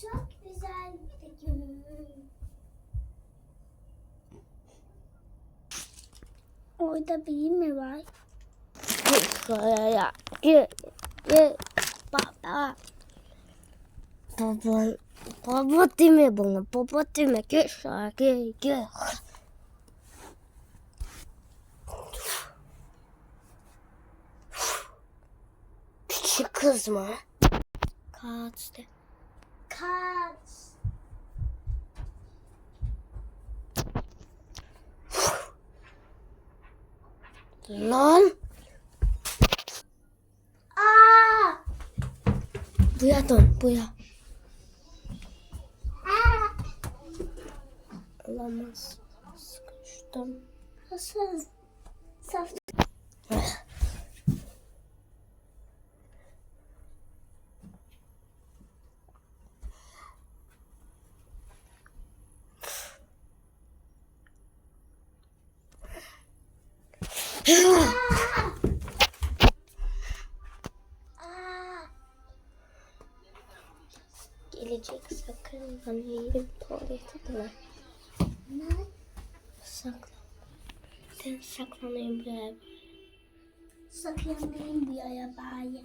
çok güzel bir gün. Orada biri mi var? Gel. Baba. Baba. Baba deme bana. Baba deme. Gel gel. Gel. Küçük kız mı? Kaçtı. Kaç. Lan. Aa! Buya dön. Buya. Aa! Olamaz. Sıkıştım. Nasıl? Saf. Gelecek sakın bana yerim tuvalete de. Ne? Saklan. Sen saklanayım buraya. Saklanayım bir arabaya.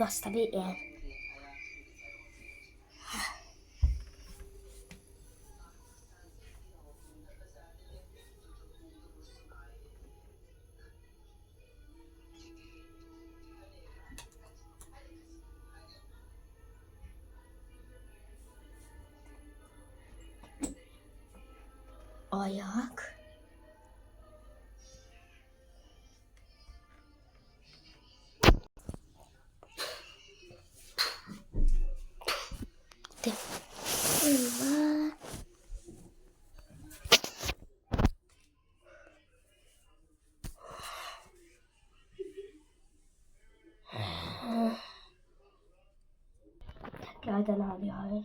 Plus tabii e, ayak Tekrardan alıyor.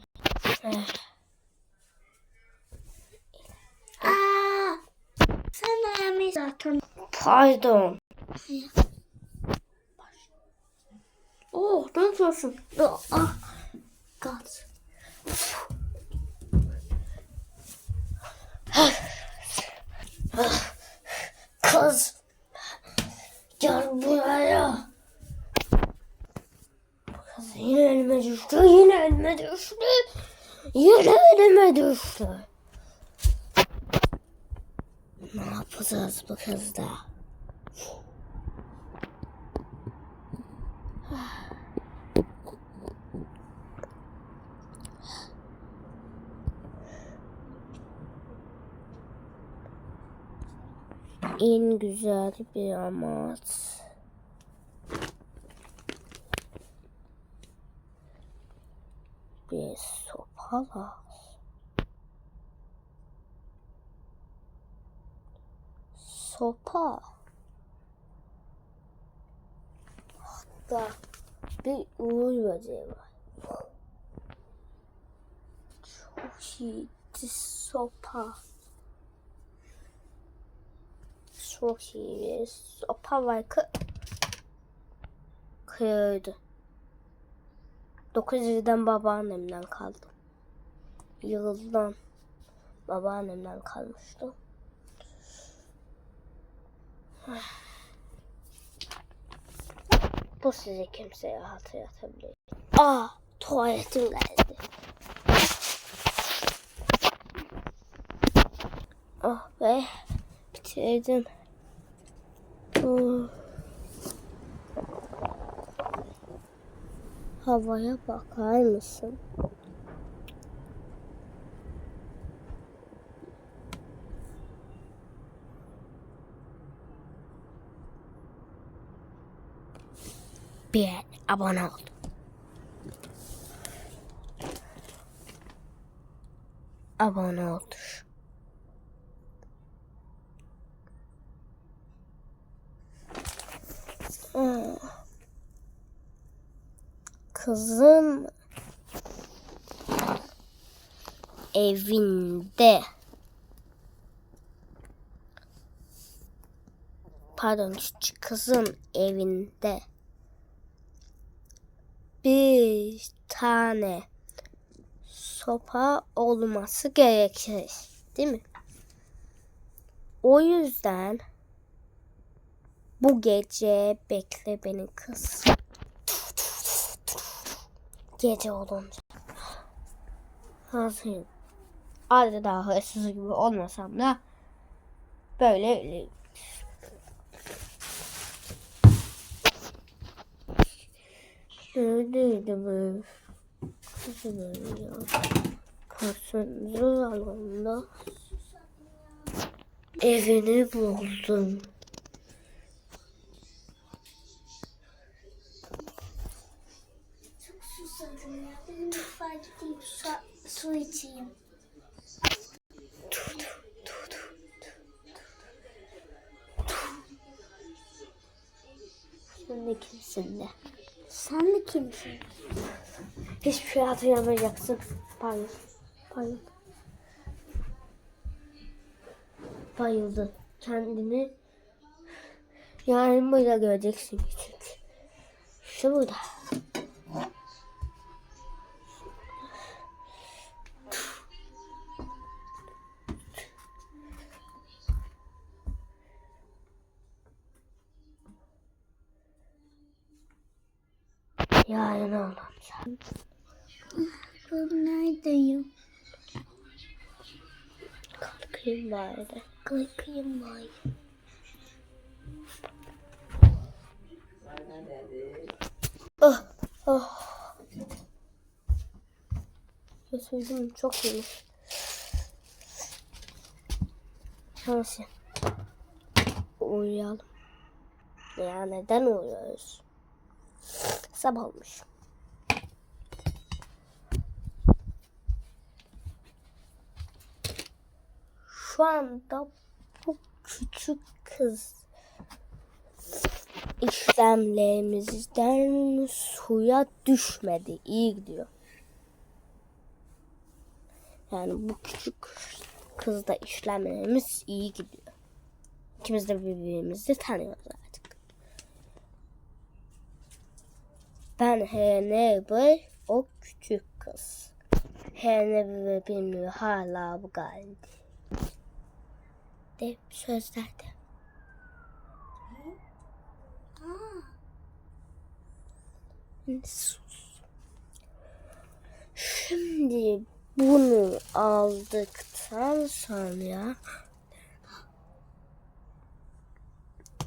Aa! Sen aramayı zaten. Pardon. Oh, ne yapıyorsun? Ah, gaz. Kız. Gel buraya. Kız yine elime düştü. Yine elime düştü. Yine elime düştü. Ne yapacağız bu kızla? En güzel bir amaç. Bir sopalar. Sopa. Hatta bir uğur böceği var. Çok iyi bir sopa. Çok iyi bir sopa var. Kı kırdı. 900'den babaannemden kaldı. Yıldan babaannemden kalmıştı. Bu size kimseye hatırlatabilir. Aa, tuvaletim geldi. Oh be, bitirdim. Oh. Havaya bakar mısın? Bir abone ol. Abone ol. Kızım evinde. Pardon kızın evinde. Bir tane sopa olması gerekir. Değil mi? O yüzden bu gece bekle beni kız. Gece olunca. Hazırım. Adeta hırsız gibi olmasam da böyle Neredeydi bu? Nasıl böyle ya? Kaçıncı alanda evini buldum. Çok susadım ya. Bir mutfağa gideyim su, su içeyim. Sen de kimsin de? Sen de kimsin? Hiçbir şey hatırlamayacaksın. Pardon. Pardon. Bayıldı. Kendini yarın burada göreceksin. İşte burada. Yarın olacak. Ben neredeyim? Kalkayım bari. Kalkayım bari. Oh, oh. Götürdüm çok iyiymiş. Neyse. Uyuyalım. Ya neden uyuyoruz? Sabah olmuş. Şu anda bu küçük kız işlemlerimizden suya düşmedi. İyi gidiyor. Yani bu küçük kızda işlemlerimiz iyi gidiyor. İkimiz de birbirimizi tanıyoruz artık. Ben Hannibal, o küçük kız. Hannibal bilmiyor hala bu geldi. De sözlerde. Sus. Şimdi bunu aldıktan sonra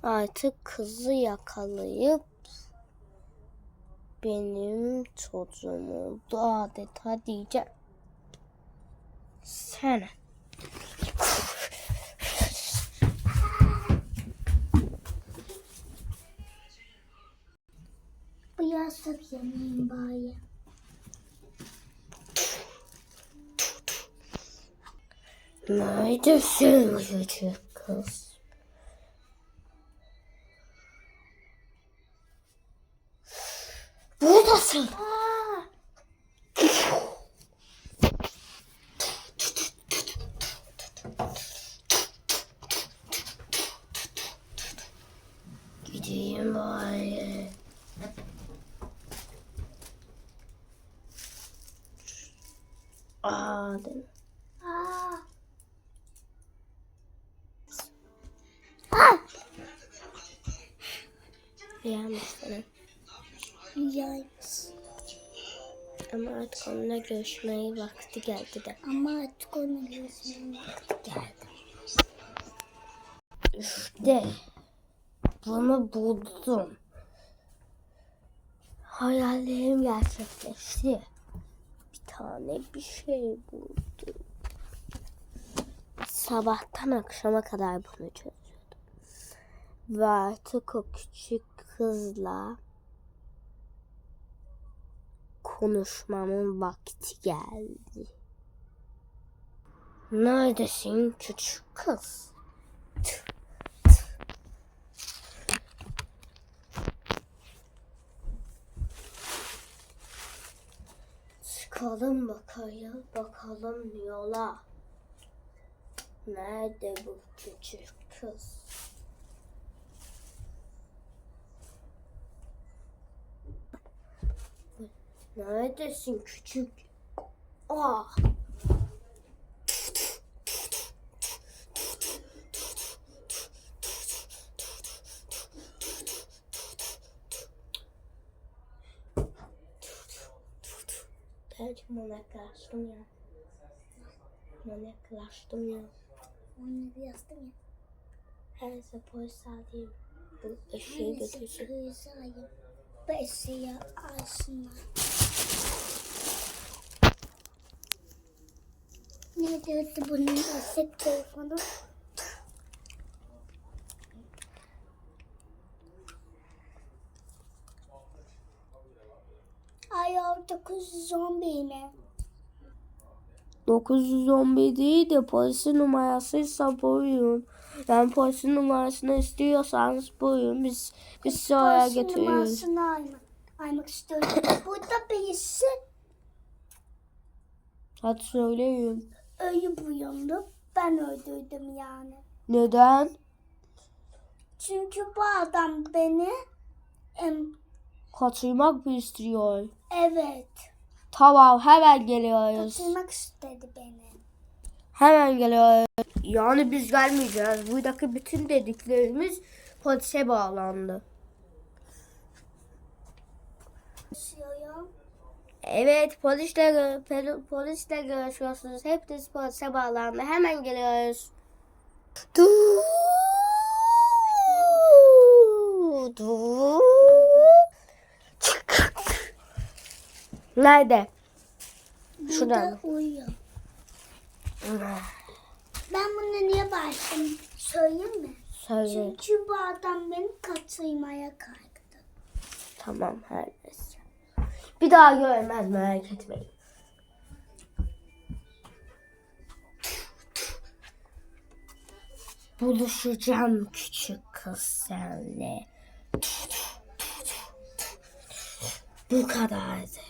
artık kızı yakalayıp benim çocuğum oldu adeta diyeceğim. Sen Bu yastık yemeğim bari. neredesin küçük kız? Aa, Gideyim bari. Aa, değil mi? Onunla görüşmeye vakti geldi de. Ama artık onu gözümün vakti geldi. İşte bunu buldum. Hayallerim gerçekleşti. Bir tane bir şey buldum. Sabahtan akşama kadar bunu çözüyordum. Ve artık o küçük kızla konuşmamın vakti geldi. Neredesin küçük kız? Çık Bakalım bakalım bakalım yola. Nerede bu küçük kız? Neredesin küçük? Ah! Belki manaklaştım ya. Manaklaştım ya. Onları yazdım ya. Her zaman polis alayım. Bu eşeği götürsün. Bu eşeği alsınlar. Nerede bunun eşek telefonu? Ay orada kız zombi mi? 911 değil de polisin numarasıysa buyurun. Yani polisin numarasını istiyorsanız buyurun. Biz, biz sizi oraya Polisin götürüyoruz. numarasını almak, almak istiyorum. Burada birisi Hadi söyleyin. Ölü uyandı. Ben öldürdüm yani. Neden? Çünkü bu adam beni em, Kaçırmak mı istiyor? evet Tamam hemen geliyoruz. kaçırmak istedi beni. Hemen geliyoruz. Yani biz gelmeyeceğiz. Buradaki bütün dediklerimiz polise bağlandı. Yaşıyorum. Evet polisle, polisle görüşüyorsunuz. Hepiniz polise bağlandı. Hemen geliyoruz. Du du. Nerede? Şuradan. Uyuyor. Ben bunu niye bağırdım söyleyeyim mi? Söyle. Çünkü bu adam beni kaçırmaya kalktı. Tamam her neyse. Bir daha görmez merak etmeyin. Buluşacağım küçük kız senle. Bu kadardı.